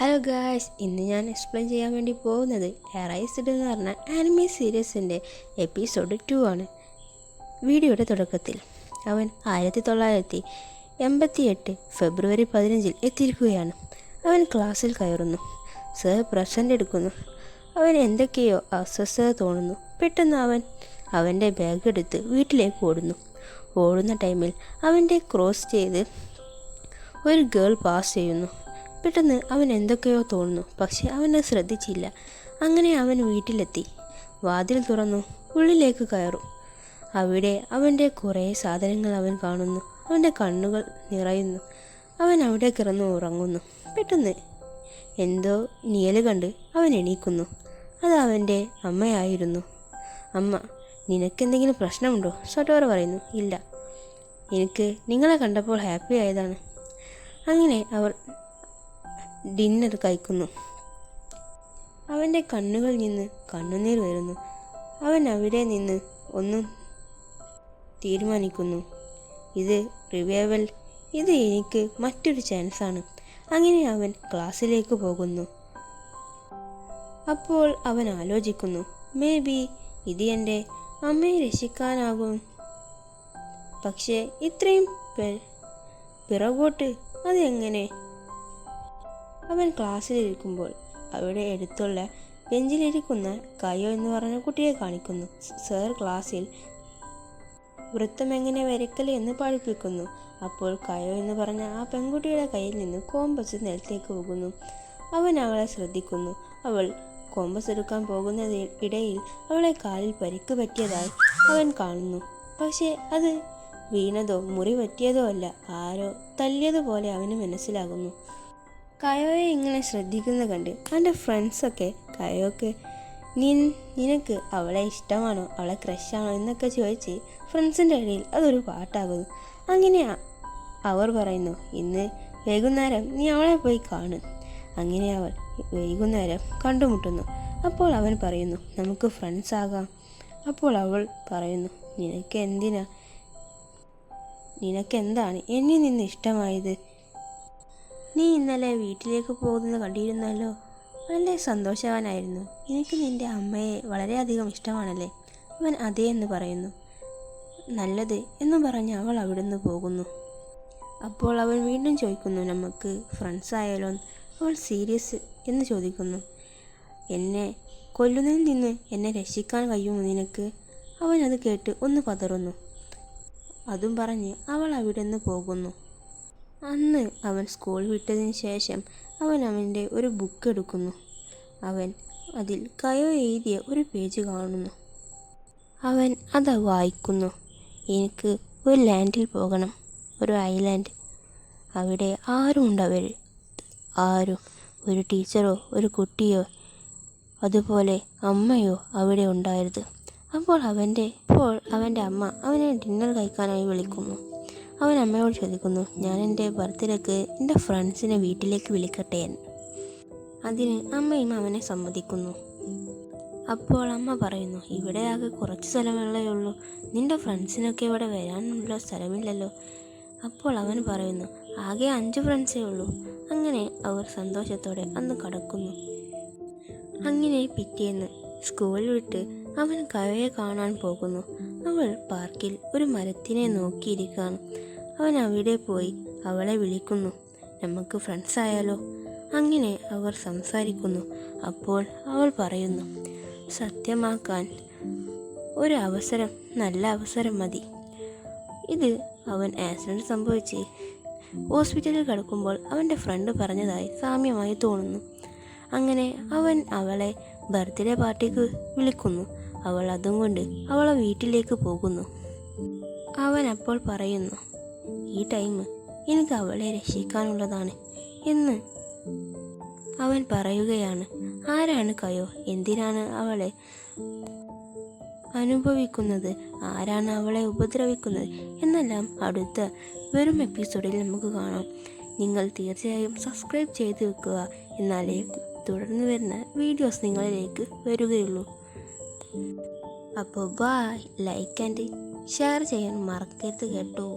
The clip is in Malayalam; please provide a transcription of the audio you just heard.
ഹലോ ഗായ്സ് ഇന്ന് ഞാൻ എക്സ്പ്ലെയിൻ ചെയ്യാൻ വേണ്ടി പോകുന്നത് എറൈസ്ഡ് എന്ന് പറഞ്ഞ ആനിമി സീരീസിന്റെ എപ്പിസോഡ് ടു ആണ്. വീഡിയോയുടെ തുടക്കത്തിൽ അവൻ ആയിരത്തി തൊള്ളായിരത്തി എൺപത്തി എട്ട് ഫെബ്രുവരി പതിനഞ്ചിൽ എത്തിയിരിക്കുകയാണ്. അവൻ ക്ലാസ്സിൽ കയറുന്നു. സർ പ്രസന്റ് എടുക്കുന്നു. അവൻ എന്തൊക്കെയോ അസ്വസ്ഥത തോന്നുന്നു. പെട്ടെന്ന് അവൻ അവന്റെ ബാഗ് എടുത്ത് വീട്ടിലേക്ക് ഓടുന്നു. ഓടുന്ന ടൈമിൽ അവന്റെ ക്രോസ് ചെയ്ത് ഒരു ഗേൾ പാസ് ചെയ്യുന്നു. പെട്ടെന്ന് അവൻ എന്തൊക്കെയോ തോന്നുന്നു പക്ഷെ അവനത് ശ്രദ്ധിച്ചില്ല. അങ്ങനെ അവൻ വീട്ടിലെത്തി. വാതിൽ തുറന്നു ഉള്ളിലേക്ക് കയറും. അവിടെ അവന്റെ കുറേ സാധനങ്ങൾ അവൻ കാണുന്നു. അവന്റെ കണ്ണുകൾ നിറയുന്നു. അവൻ അവിടെ കിടന്നു ഉറങ്ങുന്നു. പെട്ടെന്ന് എന്തോ നിയൽ കണ്ട് അവൻ എണീക്കുന്നു. അത് അവന്റെ അമ്മയായിരുന്നു. അമ്മ നിനക്കെന്തെങ്കിലും പ്രശ്നമുണ്ടോ? ഷട്ടോറ പറയുന്നു. ഇല്ല. എനിക്ക് നിങ്ങളെ കണ്ടപ്പോൾ ഹാപ്പി ആയതാണ്. അങ്ങനെ അവർ ഡിന്നർ കഴിക്കുന്നു. അവന്റെ കണ്ണുകളിൽ നിന്ന് കണ്ണുനീർ വരുന്നു. അവൻ അവിടെ നിന്ന് ഒന്നും തീരുമാനിക്കുന്നു. ഇത് റിവൈവൽ ഇത് എനിക്ക് മറ്റൊരു ചാൻസാണ് അങ്ങനെ അവൻ ക്ലാസ്സിലേക്ക് പോകുന്നു. അപ്പോൾ അവൻ ആലോചിക്കുന്നു മേ ബി ഇത് എന്റെ അമ്മയെ രക്ഷിക്കാനാകും. പക്ഷേ ഇത്രയും പിറകോട്ട് അതെങ്ങനെ അവൻ ക്ലാസ്സിലിരിക്കുമ്പോൾ അവിടെ അടുത്തുള്ള ബെഞ്ചിലിരിക്കുന്ന കയോ എന്ന് പറഞ്ഞ കുട്ടിയെ കാണിക്കുന്നു. സർ ക്ലാസ്സിൽ വൃത്തം എങ്ങനെ വരയ്ക്കൽ എന്ന് പഠിപ്പിക്കുന്നു. അപ്പോൾ കയോ എന്ന് പറഞ്ഞ ആ പെൺകുട്ടിയുടെ കയ്യിൽ നിന്ന് കോമ്പസ് നിലത്തേക്ക് പോകുന്നു. അവൻ അവളെ ശ്രദ്ധിക്കുന്നു. അവൾ കോമ്പസ് എടുക്കാൻ പോകുന്ന ഇടയിൽ അവളെ കാലിൽ പരിക്ക് പറ്റിയതായി അവൻ കാണുന്നു. പക്ഷേ അത് വീണതോ മുറി പറ്റിയതോ അല്ല ആരോ തല്ലിയതുപോലെ അവന് മനസ്സിലാകുന്നു. കയോയെ ഇങ്ങനെ ശ്രദ്ധിക്കുന്ന കണ്ട് അവന്റെ ഫ്രണ്ട്സൊക്കെ കയോക്ക് നിൻ നിനക്ക് അവളെ ഇഷ്ടമാണോ? അവളെ ക്രഷാണോ? എന്നൊക്കെ ചോദിച്ച് ഫ്രണ്ട്സിന്റെ ഇടയിൽ അതൊരു പാട്ടാകുന്നു. അങ്ങനെ അവർ പറയുന്നു ഇന്ന് വൈകുന്നേരം നീ അവളെ പോയി കാണും. അങ്ങനെ അവൾ വൈകുന്നേരം കണ്ടുമുട്ടുന്നു. അപ്പോൾ അവൻ പറയുന്നു നമുക്ക് ഫ്രണ്ട്സ് ആകാം. അപ്പോൾ അവൾ പറയുന്നു നിനക്ക് എന്തിനാ? നിനക്കെന്താണ് എന്നിൽ നിന്ന് ഇഷ്ടമായത്? നീ ഇന്നലെ വീട്ടിലേക്ക് പോകുന്നത് കണ്ടിരുന്നല്ലോ? വളരെ സന്തോഷവാനായിരുന്നു. എനിക്ക് നിന്റെ അമ്മയെ വളരെയധികം ഇഷ്ടമാണല്ലേ? അവൻ അതേ എന്ന് പറയുന്നു. നല്ലത് എന്ന് പറഞ്ഞ് അവൾ അവിടുന്ന് പോകുന്നു. അപ്പോൾ അവൻ വീണ്ടും ചോദിക്കുന്നു നമുക്ക് ഫ്രണ്ട്സ് ആയാലോ? അവൾ സീരിയസ് എന്ന് ചോദിക്കുന്നു. എന്നെ കൊല്ലുന്നതിൽ നിന്ന് എന്നെ രക്ഷിക്കാൻ കഴിയുമോ നിനക്ക്? അവൻ അത് കേട്ട് ഒന്ന് പതറുന്നു. അതും പറഞ്ഞ് അവൾ അവിടെ നിന്ന് പോകുന്നു. അന്ന് അവൻ സ്കൂൾ വിട്ടതിന് ശേഷം അവൻ അവന്റെ ഒരു ബുക്ക് എടുക്കുന്നു. അവൻ അതിൽ കയോ എഴുതിയ ഒരു പേജ് കാണുന്നു. അവൻ അത് വായിക്കുന്നു. എനിക്ക് ഒരു ലാൻഡിൽ പോകണം. ഒരു ഐലാൻഡ് അവിടെ ആരും ഉണ്ടവർ ആരും ഒരു ടീച്ചറോ ഒരു കുട്ടിയോ അതുപോലെ അമ്മയോ അവിടെ ഉണ്ടായത് അപ്പോൾ അവന്റെ ഇപ്പോൾ അവന്റെ അമ്മ അവനെ ഡിന്നർ കഴിക്കാനായി വിളിക്കുന്നു. അവൻ അമ്മയോട് ചോദിക്കുന്നു ഞാൻ എന്റെ ബർത്ത്ഡേക്ക് എന്റെ ഫ്രണ്ട്സിനെ വീട്ടിലേക്ക് വിളിക്കട്ടെ അതിന് അമ്മയും അവനെ സമ്മതിക്കുന്നു. അപ്പോൾ അമ്മ പറയുന്നു ഇവിടെ ആകെ കുറച്ച് സ്ഥലമല്ലേ ഉള്ളൂ. നിന്റെ ഫ്രണ്ട്സിനൊക്കെ ഇവിടെ വരാനുള്ള സ്ഥലമില്ലല്ലോ. അപ്പോൾ അവൻ പറയുന്നു ആകെ അഞ്ച് ഫ്രണ്ട്സേ ഉള്ളൂ. അങ്ങനെ അവർ സന്തോഷത്തോടെ അന്ന് കടക്കുന്നു. അങ്ങനെ പിറ്റേന്ന് സ്കൂൾ വിട്ട് അവൻ കവയെ കാണാൻ പോകുന്നു. അവൾ പാർക്കിൽ ഒരു മരത്തിനെ നോക്കിയിരിക്കുകയാണ് അവൻ അവിടെ പോയി അവളെ വിളിക്കുന്നു. നമുക്ക് ഫ്രണ്ട്സ് ആയാലോ? അങ്ങനെ അവർ സംസാരിക്കുന്നു. അപ്പോൾ അവൾ പറയുന്നു സത്യമാക്കാൻ ഒരു അവസരം നല്ല അവസരം മതി. ഇത് അവൻ ആക്സിഡന്റ് സംഭവിച്ച് ഹോസ്പിറ്റലിൽ കിടക്കുമ്പോൾ അവന്റെ ഫ്രണ്ട് പറഞ്ഞതായി സാമ്യമായി തോന്നുന്നു. അങ്ങനെ അവൻ അവളെ ബർത്ത്ഡേ പാർട്ടിക്ക് വിളിക്കുന്നു. അവൾ അതും കൊണ്ട് അവളെ വീട്ടിലേക്ക് പോകുന്നു. അവൻ അപ്പോൾ പറയുന്നു ഈ ടൈം എനിക്ക് അവളെ രക്ഷിക്കാനുള്ളതാണ് എന്ന് അവൻ പറയുകയാണ്. ആരാണ് കയോ? എന്തിനാണ് അവളെ അനുഭവിക്കുന്നത്? ആരാണ് അവളെ ഉപദ്രവിക്കുന്നത്? എന്നെല്ലാം അടുത്ത വെറും എപ്പിസോഡിൽ നമുക്ക് കാണാം. നിങ്ങൾ തീർച്ചയായും സബ്സ്ക്രൈബ് ചെയ്ത് വെക്കുക. എന്നാലേ തുടർന്ന് വരുന്ന വീഡിയോസ് നിങ്ങളിലേക്ക് വരികയുള്ളൂ. അപ്പോൾ ബായ് ലൈക്ക് ആൻഡ് ഷെയർ ചെയ്യാൻ മറക്കരുത് കേട്ടോ.